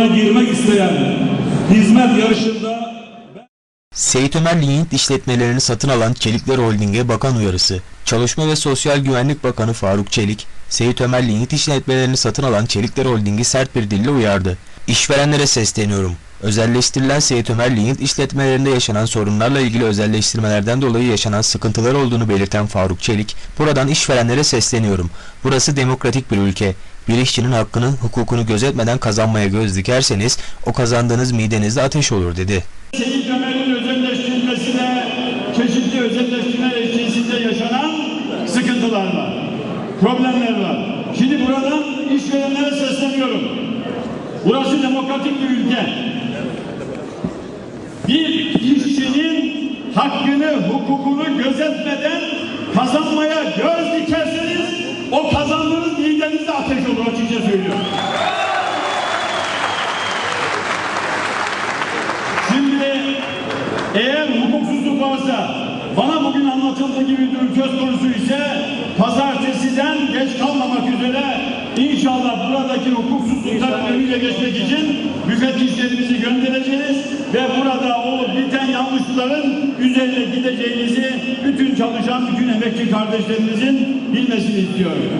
alanına girmek isteyen hizmet yarışında Seyit Ömer Linyit işletmelerini satın alan Çelikler Holding'e bakan uyarısı. Çalışma ve Sosyal Güvenlik Bakanı Faruk Çelik, Seyit Ömer Linyit işletmelerini satın alan Çelikler Holding'i sert bir dille uyardı. İşverenlere sesleniyorum. Özelleştirilen Seyit Ömer Linyit işletmelerinde yaşanan sorunlarla ilgili özelleştirmelerden dolayı yaşanan sıkıntılar olduğunu belirten Faruk Çelik, buradan işverenlere sesleniyorum. Burası demokratik bir ülke. Bir işçinin hakkını, hukukunu gözetmeden kazanmaya göz dikerseniz o kazandığınız midenizde ateş olur dedi. Seyit Ömer'in özelleştirilmesine çeşitli özelleştirme neticesinde yaşanan sıkıntılar var. Problemler var. Şimdi buradan işverenlere sesleniyorum. Burası demokratik bir ülke. Bir işçinin hakkını, hukukunu gözetmeden kazanmaya göz dikerseniz o kazandığınız midenizde ateş olur açıkça söylüyorum. Şimdi eğer hukuksuzluk varsa bana bugün anlatıldığı gibi bir durum söz konusu ise pazartesiden geç kalmamak üzere inşallah buradaki hukuksuzlukların önüne geçmek için müfettişlerimizi göndereceğiz ve burada o biten yanlışların üzerine gideceğinizi bütün çalışan bütün emekçi kardeşlerimizin bilmesini istiyorum.